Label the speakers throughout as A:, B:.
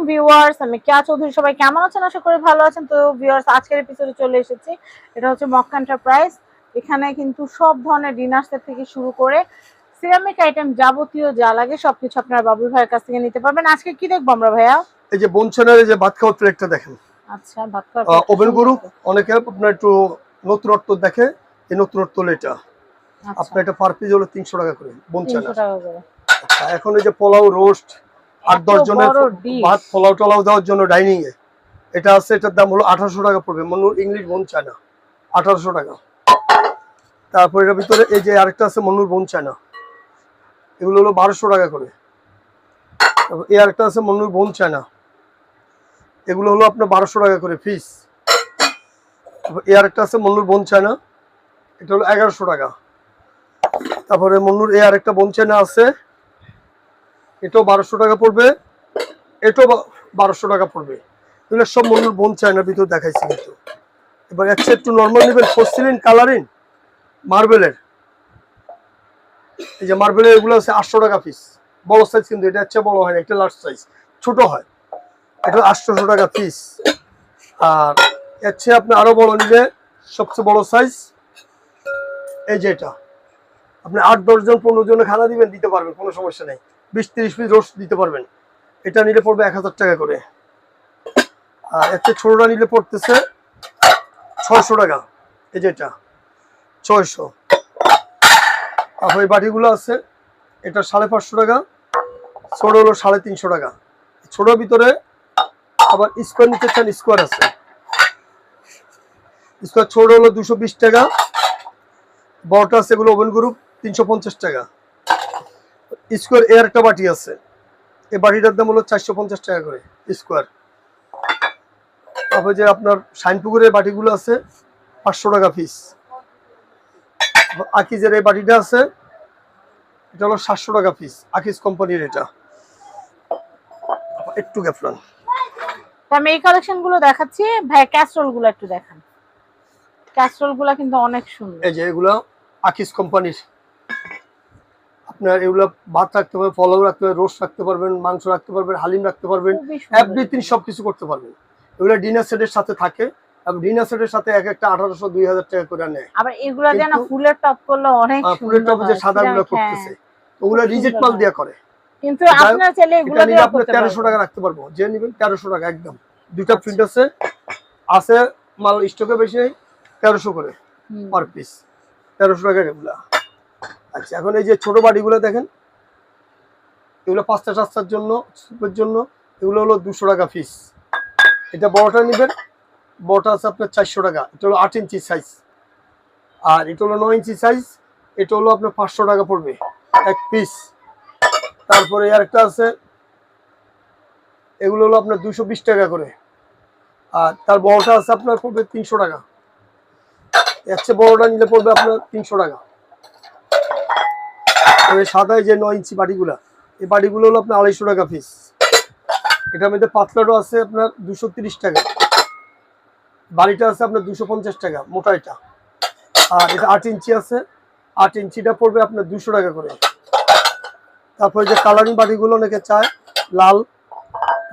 A: আলাইকুম ভিউয়ার্স আমি কেয়া চৌধুরী সবাই কেমন আছেন? আশা করি ভালো আছেন। তো ভিউয়ার্স আজকের এপিসোডে চলে এসেছি। এটা হচ্ছে মক্কা এন্টারপ্রাইজ এখানে কিন্তু সব ধরনের ডিনার সেট থেকে শুরু করে সিরামিক আইটেম যাবতীয় যা লাগে সবকিছু আপনারা বাবুল ভাইয়ের কাছ থেকে নিতে পারবেন। আজকে কি দেখব আমরা ভাইয়া?
B: এই যে এই যে ভাত খাওয়ার প্লেটটা দেখেন।
A: আচ্ছা ভাত খাওয়ার
B: ওভেন গরু অনেকে আপনার একটু নতুনত্ব দেখে এই নতুনত্ব হলো এটা।
A: আচ্ছা,
B: আপনার এটা পার পিস হলো তিনশো টাকা করে বনছানা
A: 300 টাকা করে।
B: আচ্ছা, এখন এই যে পোলাও রোস্ট আট দশ জনের ভাত পোলাও টোলাও দেওয়ার জন্য ডাইনিং এ। এটা আছে এটার দাম হলো আঠারোশো টাকা পড়বে মনে ইংলিশ বোন চায়না। আঠারোশো টাকা। তারপর এটার ভিতরে এই যে আরেকটা আছে মনুর বোন চায়না। এগুলো হলো বারোশো টাকা করে। এই আরেকটা আছে মনুর বোন চায়না। এগুলো হলো আপনার বারোশো টাকা করে ফিস এই আরেকটা আছে মন্নুর বোন চায়না। এটা হলো এগারোশো টাকা। তারপরে মন্নুর এই আরেকটা বোন চায়না আছে এটাও বারোশো টাকা পড়বে, এটাও বারোশো টাকা পড়বে। এগুলো সব মন্নুর বোন চায়নার ভিতর দেখাইছি কিন্তু। এবার একটা একটু নর্মাল নেবেন ফসিলিন কালারিং মার্বেলের এই যে মার্বেলের এগুলো আছে আটশো টাকা পিস বড় সাইজ কিন্তু, এটা হচ্ছে বড় হয় না, এটা লার্জ সাইজ ছোট হয়। এটা আটশোশো টাকা পিস আর চেয়ে আপনি আরও বড় নিলে সবচেয়ে বড় সাইজ এই যে এটা। আপনি আট দশজন পনেরো জনে খানা দিবেন, দিতে পারবেন, কোনো সমস্যা নেই। বিশ তিরিশ পিস রোস্ট দিতে পারবেন। এটা নিলে পড়বে এক হাজার টাকা করে। আর চেয়ে ছোটটা নিলে পড়তেছে ছয়শো টাকা, এই যে এটা, ছয়শো। আর ওই বাটিগুলো আছে, এটা সাড়ে পাঁচশো টাকা, ছোট হলো সাড়ে তিনশো টাকা। ছোটোর ভিতরে আবার স্কোয়ার নিতে চান স্কোয়ার আছে। স্কোয়ার ছোট হলো দুশো টাকা, বড়টা আছে এগুলো ওভেন গ্রুপ তিনশো পঞ্চাশ টাকা। স্কোয়ার এর একটা বাটি আছে। এই বাটিটার দাম হলো চারশো পঞ্চাশ টাকা করে স্কোয়ার। তারপরে যে আপনার শাইনপুকুরের বাটিগুলো আছে পাঁচশো টাকা পিস আকিজের এই বাটিটা আছে এটা হলো সাতশো টাকা পিস আকিজ কোম্পানির এটা। একটু গ্যাফলান
A: তো আমি এই কালেকশনগুলো দেখাচ্ছি। ভাই ক্যাস্ট্রলগুলো একটু দেখান। ক্যাস্ট্রলগুলো কিন্তু অনেক সুন্দর।
B: এই যে এগুলো আকিস কোম্পানির। আপনার এগুলো ভাত রাখতে পারবেন ফলাও রাখতে পারবেন রোস্ট রাখতে পারবেন মাংস রাখতে পারবেন হালিম রাখতে পারবেন। এভরিথিং সবকিছু করতে পারবেন এগুলো ডিনার সেটের সাথে থাকে ডিনার সেটের সাথে এক একটা আঠারোশো দুই হাজার টাকা করে নেয়
A: আবার এগুলা যেন ফুলের টপ করলে অনেক
B: ফুলের
A: সুন্দর
B: যে
A: হয়।
B: করতেছে ওগুলো রিজেক্ট মাল
A: হয়।
B: করে
A: কিন্তু চাইলে এগুলো দিয়ে
B: টাকা রাখতে পারব যে নিবেন টাকা একদম দুইটা
A: আচ্ছা।
B: প্রিন্ট আছে আছে মাল স্টকে বেশি করে। পার পিস তেরোশো টাকা এগুলা আচ্ছা এখন এই যে ছোট বাড়িগুলো দেখেন, এগুলো পাঁচটা সাতটার জন্য স্যুপের জন্য, এগুলো হলো দুশো টাকা পিস এটা বড়টা নেবেন, বড়টা আছে আপনার চারশো টাকা, এটা হলো আট ইঞ্চি সাইজ আর এটা হলো নয় ইঞ্চি সাইজ এটা হলো আপনার পাঁচশো টাকা পড়বে, এক পিস তারপরে আর একটা আছে, এগুলো হলো আপনার দুশো বিশ টাকা করে। আর তার বড়টা আছে আপনার পড়বে তিনশো টাকা। এর চেয়ে বড়টা নিলে পড়বে আপনার তিনশো টাকা। সাদায় যে নয় ইঞ্চি বাটিগুলা এই বাটিগুলো হলো আপনার আড়াইশো টাকা পিস এটার মধ্যে পাতলাটাও আছে আপনার দুশো তিরিশ টাকা। বাড়িটা আছে আপনার দুশো পঞ্চাশ টাকা, মোটা এটা। আর এটা আট ইঞ্চি আছে, আট ইঞ্চিটা পড়বে আপনার দুশো টাকা করে। তারপরে যে কালারিং বাটিগুলো অনেকে চায়, লাল,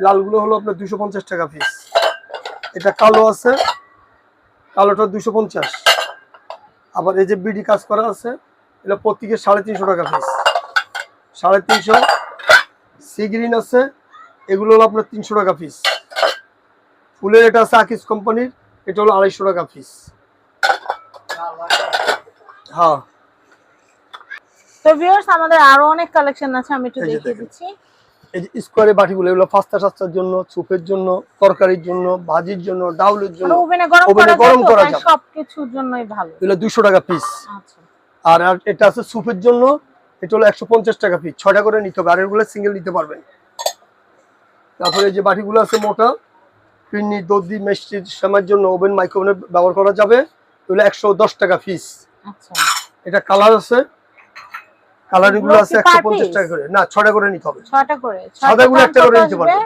B: লালগুলো হলো আপনার দুশো পঞ্চাশ টাকা পিস এটা কালো আছে, কালোটা দুশো পঞ্চাশ। আবার এই যে বিডি কাজ করা আছে এটা প্রত্যেকে সাড়ে তিনশো টাকা পিস সাড়ে তিনশো। সি গ্রিন আছে। এগুলো হলো আপনার তিনশো টাকা পিস ফুলের এটা আছে আকিস কোম্পানির এটা হলো আড়াইশো টাকা পিস হ্যাঁ।
A: তো ভিউয়ার্স আমাদের আরও অনেক কালেকশন আছে আমি একটু
B: এই
A: দেখিয়ে দিচ্ছি।
B: এই যে স্কোয়ারের বাটিগুলো এগুলো পাস্তা সাস্তার জন্য সুপের জন্য তরকারির জন্য ভাজির জন্য ডাউলের জন্য
A: মানে ওভেনে গরম করা যায়। সবকিছুর জন্যই ভালো।
B: এগুলো দুশো টাকা পিস
A: আচ্ছা।
B: আর এটা আছে সুপের জন্য এটা হলো একশো পঞ্চাশ টাকা পিস ছটা করে নিতে হবে আর এগুলো সিঙ্গেল নিতে পারবেন। তারপরে যে বাটিগুলো আছে মোটা পিন্নি দর্দি মিষ্টির সময়ের জন্য ওভেন মাইক্রোওভেনে ব্যবহার করা যাবে। এগুলো একশো দশ টাকা পিস
A: আচ্ছা।
B: এটা কালার আছে। কালারগুলো
A: এগুলো
B: আছে একশো পঞ্চাশ টাকা করে। না ছটা করে নিতে হবে। সাদাগুলো একটা করে নিতে পারবেন।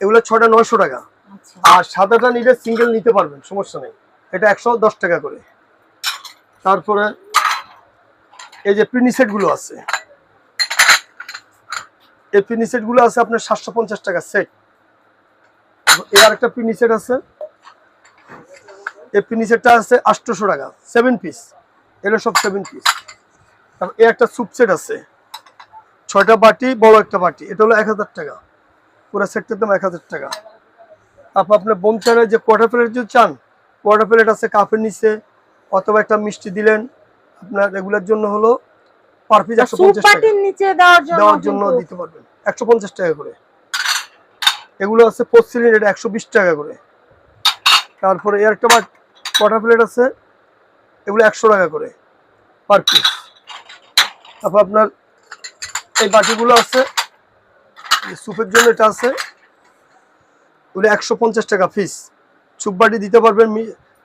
B: এগুলো ছটা নয়শো টাকা।
A: আচ্ছা।
B: আর সাদাটা নিলে সিঙ্গেল নিতে পারবেন সমস্যা নেই। এটা একশো দশ টাকা করে। তারপরে এই যে প্রিনি সেটগুলো আছে। এই প্রিনি সেটগুলো আছে আপনার সাতশো পঞ্চাশ টাকা সেট এই আরেকটা পিনি সেট আছে। এই পিনি সেটটা আছে আটশোশো টাকা সেভেন পিস এগুলো সব সেভেন পিস তারপর এই একটা স্যুপ সেট আছে। ছয়টা বাটি, বড় একটা বাটি। এটা হলো এক হাজার টাকা। পুরো সেটটার দাম এক হাজার টাকা। তারপর আপনার বোন চানের যে কোয়ার্টার প্লেট যদি চান কোয়ার্টার প্লেট আছে কাপের নিচে, অথবা একটা মিষ্টি দিলেন আপনার রেগুলার জন্য হলো পার পিস একশো
A: স্যুপ
B: পঞ্চাশ টাকা।
A: নিচে দেওয়ার জন্য
B: দেওয়ার জন্য দিতে পারবেন। একশো পঞ্চাশ টাকা করে। এগুলো আছে পোস্টলিন এটা একশো বিশ টাকা করে। তারপরে এর একটা কোয়ার্টার প্লেট আছে এগুলো একশো টাকা করে পার পিস তারপর আপনার এই বাটিগুলো আছে এই স্যুপের জন্য এটা আছে ওগুলো একশো পঞ্চাশ টাকা পিস স্যুপ বাটি দিতে পারবেন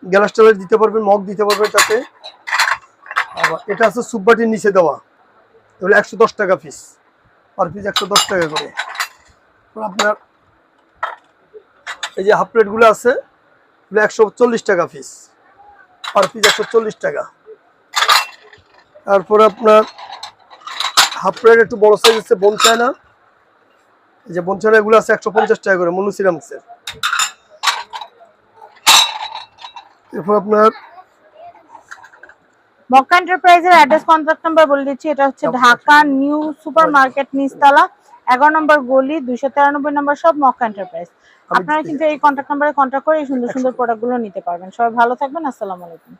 B: গ্যালাস টালাস দিতে পারবেন মগ দিতে পারবেন তাতে। এটা আছে স্যুপ নিচে দেওয়া। এগুলো একশো দশ টাকা পিস পার পিস একশো দশ টাকা করে। আপনার এই যে হাফ প্লেটগুলো আছে, এগুলো একশো চল্লিশ টাকা পিস পার পিস একশো চল্লিশ টাকা। তারপর আপনার হাফ প্লেট একটু বড় সাইজ আছে বোন চায়না এই যে বোন চায়না এগুলো আছে একশো পঞ্চাশ টাকা করে মনু সিরামসের এরপর আপনার
A: মক্কা এন্টারপ্রাইজের অ্যাড্রেস কন্ট্যাক্ট নাম্বার বলে দিচ্ছি এটা হচ্ছে ঢাকা নিউ সুপার মার্কেট নিচতলা এগারো নম্বর গলি দুইশো তেরানব্বই নম্বর সব মক্কা এন্টারপ্রাইজ আপনারা কিন্তু এই কন্ট্যাক্ট নাম্বারে কন্ট্যাক্ট করে এই সুন্দর সুন্দর প্রোডাক্টগুলো নিতে পারবেন। সবাই ভালো থাকবেন আসসালামু আলাইকুম।